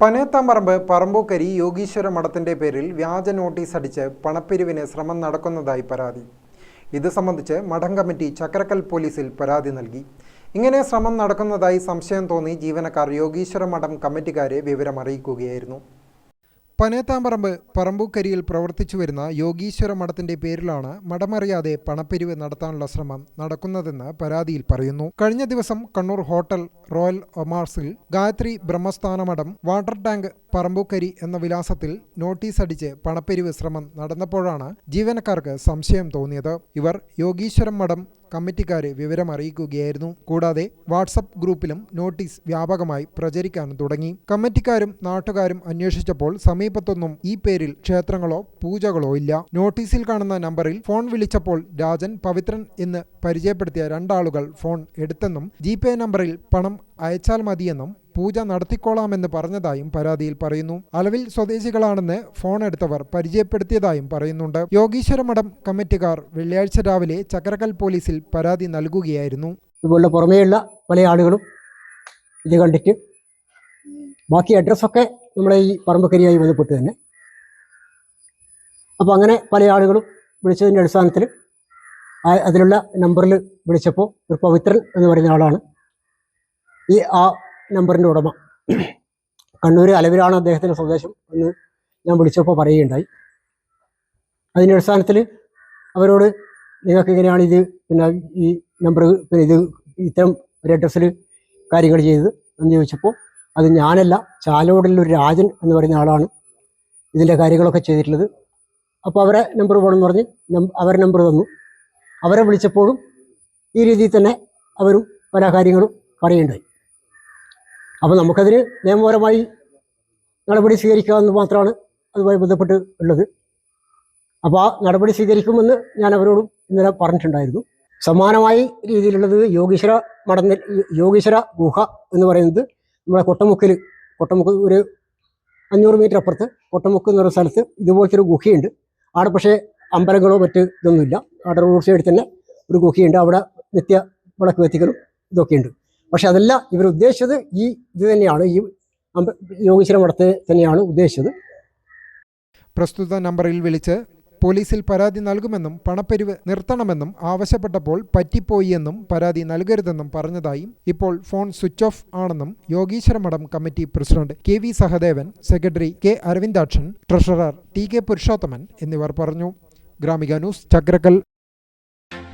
പനയത്താമ്പറമ്പ് പറമ്പൂക്കരി യോഗീശ്വര മഠത്തിന്റെ പേരിൽ വ്യാജ നോട്ടീസ് അടിച്ച് പണപ്പിരിവിന് ശ്രമം നടക്കുന്നതായി പരാതി. ഇത് സംബന്ധിച്ച് മഠം കമ്മിറ്റി ചക്രക്കൽ പോലീസിൽ പരാതി നൽകി. ഇങ്ങനെ ശ്രമം നടക്കുന്നതായി സംശയം തോന്നി ജീവനക്കാർ യോഗീശ്വര മഠം കമ്മിറ്റിക്കാരെ വിവരം അറിയിക്കുകയായിരുന്നു പനയത്താമ്പറമ്പ് പറമ്പൂക്കരിയിൽ പ്രവർത്തിച്ചു വരുന്ന യോഗീശ്വര മഠത്തിന്റെ പേരിലാണ് മഠമറിയാതെ പണപ്പിരിവ് നടത്താനുള്ള ശ്രമം നടക്കുന്നതെന്ന് പരാതിയിൽ പറയുന്നു. കഴിഞ്ഞ ദിവസം കണ്ണൂർ ഹോട്ടൽ റോയൽ ഒമാർസിൽ ഗായത്രി ബ്രഹ്മസ്ഥാന മഠം വാട്ടർ ടാങ്ക് പറമ്പൂക്കരി എന്ന വിലാസത്തിൽ നോട്ടീസ് അടിച്ച് പണപ്പിരിവ് ശ്രമം നടന്നപ്പോഴാണ് ജീവനക്കാർക്ക് സംശയം തോന്നിയത്. ഇവർ യോഗീശ്വരം മഠം കമ്മിറ്റിക്കാരെ വിവരം അറിയിക്കുകയായിരുന്നു. കൂടാതെ വാട്സപ്പ് ഗ്രൂപ്പിലും നോട്ടീസ് വ്യാപകമായി പ്രചരിക്കാൻ തുടങ്ങി. കമ്മിറ്റിക്കാരും നാട്ടുകാരും അന്വേഷിച്ചപ്പോൾ സമീപത്തൊന്നും ഈ പേരിൽ ക്ഷേത്രങ്ങളോ പൂജകളോ ഇല്ല. നോട്ടീസിൽ കാണുന്ന നമ്പറിൽ ഫോൺ വിളിച്ചപ്പോൾ രാജൻ പവിത്രൻ എന്ന് പരിചയപ്പെടുത്തിയ രണ്ടാളുകൾ ഫോൺ എടുത്തെന്നും ജി നമ്പറിൽ പണം അയച്ചാൽ മതിയെന്നും പൂജ നടത്തിക്കോളാമെന്ന് പറഞ്ഞതായും പരാതിയിൽ പറയുന്നു. അലവിൽ സ്വദേശികളാണെന്ന് ഫോൺ എടുത്തവർ പരിചയപ്പെടുത്തിയതായും പറയുന്നുണ്ട്. യോഗീശ്വര മഠം കമ്മിറ്റിക്കാർ വെള്ളിയാഴ്ച രാവിലെ ചക്കരക്കൽ പോലീസിൽ പരാതി നൽകുകയായിരുന്നു. ഇതുപോലെ പുറമേയുള്ള പല ആളുകളും ഇത് കണ്ടിട്ട് ബാക്കി അഡ്രസ്സൊക്കെ നമ്മളെ ഈ പറമ്പക്കരിയായി ബന്ധപ്പെട്ട് തന്നെ. അപ്പോൾ അങ്ങനെ പല ആളുകളും വിളിച്ചതിന്റെ അടിസ്ഥാനത്തിൽ അതിലുള്ള നമ്പറിൽ വിളിച്ചപ്പോൾ ഒരു പവിത്രൻ എന്ന് പറയുന്ന ആളാണ്. ഈ ആ നമ്പറിന്റെ ഉടമ. കണ്ണൂർ അലവിലാണ് അദ്ദേഹത്തിന്റെ സന്ദേശം എന്ന് ഞാൻ വിളിച്ചപ്പോൾ പറയുകയുണ്ടായി. അതിന്റെ അടിസ്ഥാനത്തിൽ അവരോട് നിങ്ങൾക്ക് എങ്ങനെയാണ് ഇത് പിന്നെ ഈ നമ്പർ പിന്നെ ഇത് ഇത്തരം ഒരു അഡ്രസ്സിൽ കാര്യങ്ങൾ ചെയ്തത് എന്ന് ചോദിച്ചപ്പോൾ അത് ഞാനല്ല ചാലോടിലൊരു രാജൻ എന്ന് പറയുന്ന ആളാണ് ഇതിന്റെ കാര്യങ്ങളൊക്കെ ചെയ്തിട്ടുള്ളത്. അപ്പോൾ അവരെ നമ്പർ വേണമെന്ന് പറഞ്ഞ് അവരെ നമ്പർ തന്നു. അവരെ വിളിച്ചപ്പോഴും ഈ രീതിയിൽ തന്നെ അവരും പല കാര്യങ്ങളും പറയുണ്ടായി അപ്പോൾ നമുക്കതിന് നിയമപരമായി നടപടി സ്വീകരിക്കാമെന്ന് മാത്രമാണ് അതുമായി ബന്ധപ്പെട്ട് ഉള്ളത്. അപ്പോൾ ആ നടപടി സ്വീകരിക്കുമെന്ന് ഞാൻ അവരോടും ഇന്നലെ പറഞ്ഞിട്ടുണ്ടായിരുന്നു. സമാനമായി രീതിയിലുള്ളത് യോഗീശ്വര മടന്ന യോഗീശ്വര ഗുഹ എന്ന് പറയുന്നത് നമ്മുടെ കൊട്ടമുക്കിൽ കൊട്ടമുക്ക് ഒരു അഞ്ഞൂറ് മീറ്റർ അപ്പുറത്ത് കൊട്ടമുക്ക് എന്ന് പറയുന്ന സ്ഥലത്ത് ഇതുപോലത്തെ ഒരു ഗുഹയുണ്ട്. അവിടെ പക്ഷേ അമ്പലങ്ങളോ മറ്റ് ഇതൊന്നുമില്ല. അവിടെ റോഡ് സൈഡിൽ തന്നെ ഒരു ഗുഹയുണ്ട്. അവിടെ നിത്യ വിളക്ക് കത്തിക്കലും ഇതൊക്കെയുണ്ട്. പക്ഷെ അതല്ല ഇവർ ഉദ്ദേശിച്ചത് ഈ ഇത് തന്നെയാണ്. ഈ യോഗീശ്വര മഠത്തെ തന്നെയാണ് ഉദ്ദേശിച്ചത്. പ്രസ്തുത നമ്പറിൽ വിളിച്ച് പോലീസിൽ പരാതി നൽകുമെന്നും പണപ്പെരിവ് നിർത്തണമെന്നും ആവശ്യപ്പെട്ടപ്പോൾ പറ്റിപ്പോയി എന്നും പരാതി നൽകരുതെന്നും പറഞ്ഞതായും ഇപ്പോൾ ഫോൺ സ്വിച്ച് ഓഫ് ആണെന്നും യോഗീശ്വര മഠം committee president K V Sahadevan secretary K Aravindakshan treasurer T K Purushothaman എന്നിവർ പറഞ്ഞു. Gramika news Chakkarakkal.